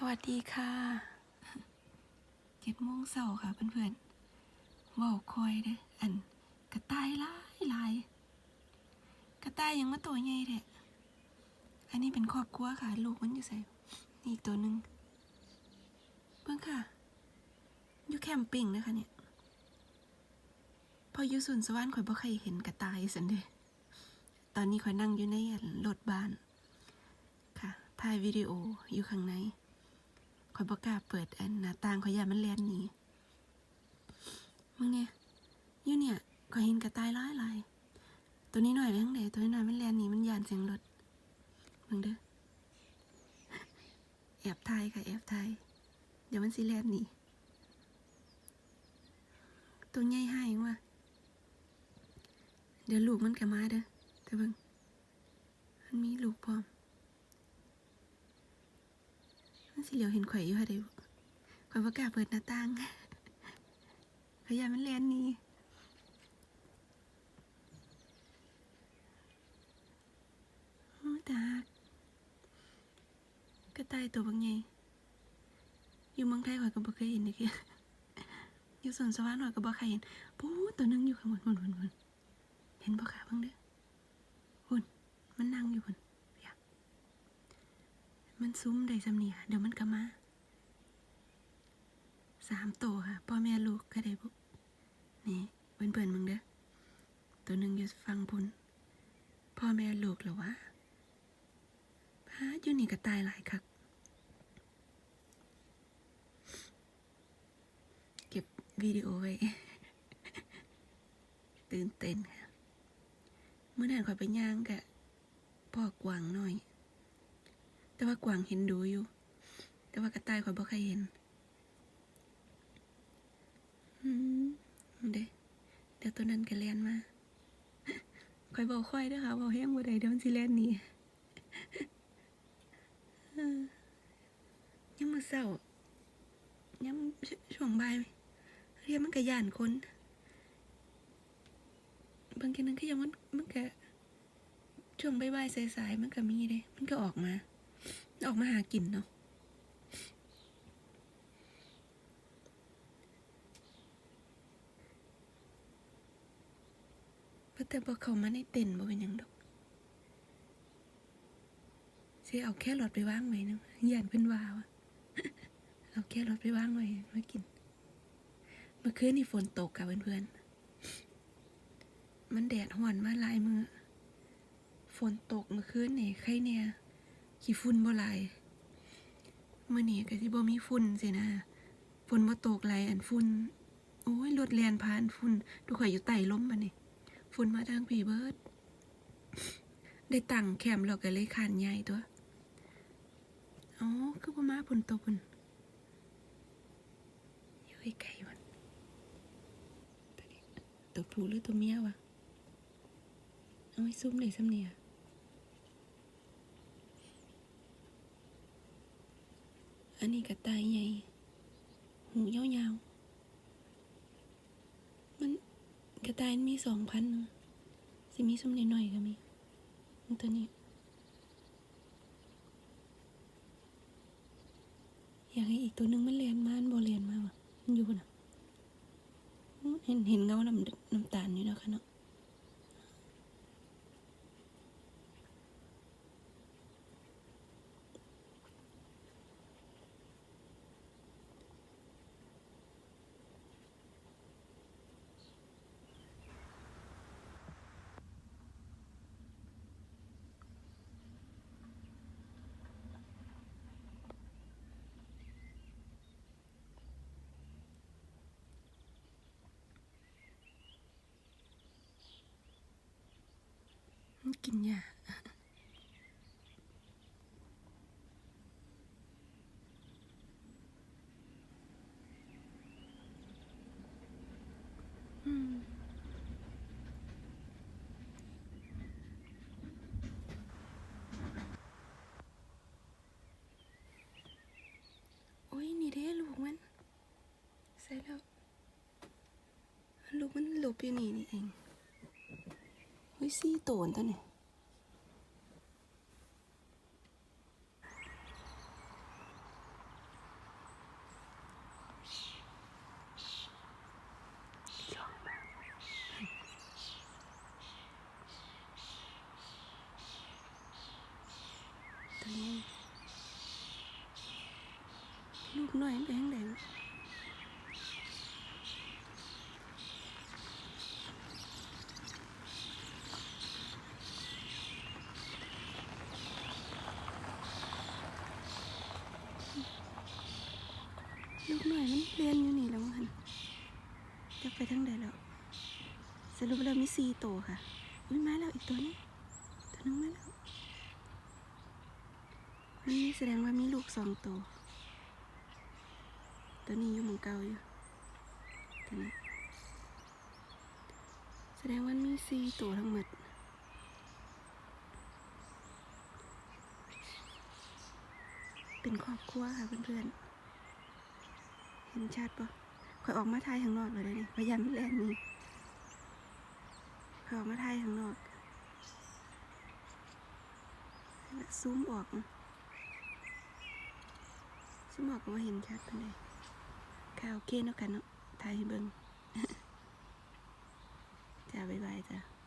สวัสดีค่ะเจ็ดโมงเสาร์ค่ะเพื่อนๆว่าคอยเด้ออันกระต่ายลายลายกระต่ายยังมาตัวใหญ่แท้อันนี้เป็นครอบครัวค่ะ ลูกมันอยู่ใส่นี่อีกตัวหนึ่งเพิ่งค่ะ อยู่แคมปิ้งนะคะเนี่ย พออยู่ศูนสวรรค์ข่อยบ่เคยเห็นกระต่ายสันเด้ตอนนี้ข่อยนั่งอยู่ในรถบ้าน ค่ะถ่ายวิดีโออยู่ข้างใน ข่อยบ่กล้าเปิดอันหน้าต่างข่อยยานมันแล่นหนีมึงเนี่ยอยู่เนี่ยข่อยเห็นกระต่ายหลายลายตัวนี้หน่อยไปทางใดตัวนี้หน่อยมันแล่นหนีมันยานเสียงรถมึงเด้อแอบถ่ายค่ะแอบถ่ายเดี๋ยวมันสิแล่นหนีตัวใหญ่ให้ว่ะเดี๋ยวลูกมันก็มาเด้อแต่เบิ่งมันมีลูกพร้อม มันสิเหลียวเห็นข่อยอยู่ค่ะเดี๋ยวข่อยประกล้าศเปิดหน้าต่างขยานมันแลนหนี่โอ้ยตากกระต่ายตัวบางใหญ่อยู่เมืองไทยข่อยก็บ่เคยเห็นเลยคืออยู่สวนสวรรค์ข่อยก็บ่เคยเห็นปู๊ตัวหนึงอยู่ข้างบนบนบนบนเห็นบ่คะเบิ่งเด้อหุ่นมันนั่งอยู่บน มันซุ้มได้สำเนียเดี๋ยวมันก็มาสามตัวค่ะพ่อแม่ลูกก็ได้บุนี่เพื่อนเพื่อนๆมึงเด้อตัวหนึ่งอยู่ฟังพุนพ่อแม่ลูกเหรอวะพาอยู่นี่ก็ตายหลายคักเก็บวิดีโอไว้ ตื่นเต้นค่ะเมื่อนั้นขอยไปย่างกะพ่อกวางหน่อย แต่ว่ากวางเห็นดูอยู่ แต่ว่ากระต่ายข่อยบ่เคยเห็นอืมเด้เดี๋ยวตัวนั้นก็แล่นมาข่อยบอกค่อยด้อค่ะบอกแห้งบ่ได้เดี๋ยวมันสิแล่นหนีเออยังมือเช้ายังช่วงบ่ายเรียกมันก็ย่านคนบางทีนึงก็ยังมันมันก็ช่วงบ่ายๆสายๆมันก็มีเด้มันก็ออกมา ออกมาหากินเนาะพแต่บอกเขามาในเต็นบ่เป็นยังดอกสิเอาแค่รถไปว่างไว้นะย่านเพิ่นว่าวะเอาแค่รถไปว่างไว้มากิน เมื่อคืนนี่ฝนตกกับเพื่อนๆ มันแดดห่อนมาลายมือ ฝนตกเมื่อคืนนี่ใครเนี่ย ขี้ฝุ่นบ่หลายมื้อนี้ก็สิบ่มีฝุ่นสินะฝนบ่ตกหลายอันฝุ่นโอ้ยรถแล่นผ่านฝุ่นทุกข่อยอยู่ใต้ล้มบัดนี้ฝุ่นมาทางพี่เบิร์ดได้ตั้งแคมป์แล้วก็เลยขานใหญ่ตัวอ๋อคือบ่มาฝนตกพุ่นอยู่ไกลมันตัวผู้หรือตัวเมียวะเอาไว้ซุ่มได้ซำเนี่ย อันนี้กระต่ายใหญ่ หูยาวๆ มันกระต่ายมีสองพันสิมีสมนิดหน่อยก็มีตัวนี้ อยากให้อีกตัวหนึ่งมันเรียนมามันบ่เรียนมาวะมันอยู่นะเห็นเห็นเงาน้ำน้ำตาลอยู่นะคะเนาะ กินยาอืมโอ้ยนี่เด้ลูกมันใส่แล้วลูกมันหลบอยู่นี่นี่เอง เฮ้ยซี่โตนตัวเนี้ลูกน้อยเองเลย เรียนอยู่นี่แล้วมั้งคันจะไปทางใดแล้ว สรุปแล้วมีสี่ตัวค่ะอุ้ยมาแล้วอีกตัวนึงตัวนึงมาแล้วมันมีแสดงว่ามีลูกสองตัว ตัวนี้อยู่หมองเก่าอยู่ตัวนี้แสดงว่ามีสี่ตัวทั้งหมดเป็นครอบครัวค่ะเพื่อนๆ เห็นชัดปะคอยออกมาทายข้างนอกเลยได้ดิพยายามแลนนี่คอยออกมาทายข้างนอกซูมออกซูมออกก็ว่าเห็นชัดปานใดค่ะโอเคเนาะกันเนาะทายให้เบิ่งจ้าบ๊ายบายจ้า